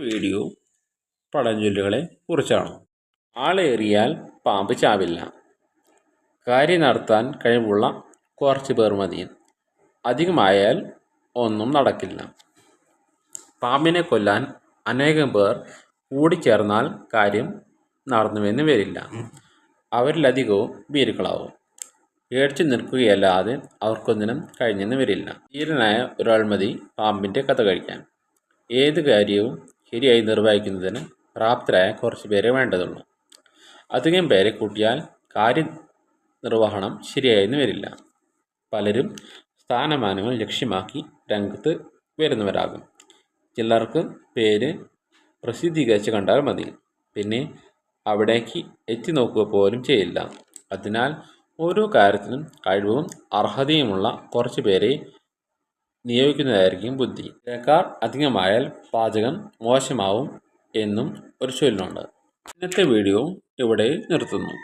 Video പഴഞ്ചൊല്ലുകളെ കുറിച്ചാണ്. ആളേറിയാൽ പാമ്പ് ചാവില്ല. കാര്യം നടത്താൻ കഴിവുള്ള കുറച്ച് പേർ മതി. അധികമായാൽ ഒന്നും നടക്കില്ല. പാമ്പിനെ കൊല്ലാൻ അനേകം പേർ കൂടിച്ചേർന്നാൽ കാര്യം നടന്നുവെന്ന് വരില്ല. അവരിലധികവും ഭീരുക്കളാവും. ഏടിച്ചു നിൽക്കുകയല്ലാതെ അവർക്കൊന്നിനും കഴിഞ്ഞെന്ന് വരില്ല. ധീരനായ ഒരാൾ മതി പാമ്പിന്റെ കഥ കഴിക്കാൻ. ഏത് കാര്യവും ശരിയായി നിർവഹിക്കുന്നതിന് പ്രാപ്തരായ കുറച്ച് പേരെ വേണ്ടതുള്ളൂ. അധികം പേരെ കൂട്ടിയാൽ കാര്യ നിർവഹണം ശരിയായെന്ന് വരില്ല. പലരും സ്ഥാനമാനങ്ങൾ ലക്ഷ്യമാക്കി രംഗത്ത് വരുന്നവരാകും ചിലർക്ക് പേര് പ്രസിദ്ധീകരിച്ച് കണ്ടാൽ മതി. പിന്നെ അവിടേക്ക് എത്തി നോക്കുക പോലും ചെയ്യില്ല. അതിനാൽ ഓരോ കാര്യത്തിനും കഴിവും അർഹതയുമുള്ള കുറച്ച് പേരെ നിയോഗിക്കുന്നതായിരിക്കും ബുദ്ധി. ഇത്തരക്കാർ അധികമായാൽ പാചകം മോശമാവും എന്നും ഒരു ചൊല്ലുണ്ട്. ഇന്നത്തെ വീഡിയോ ഇവിടെ നിർത്തുന്നു.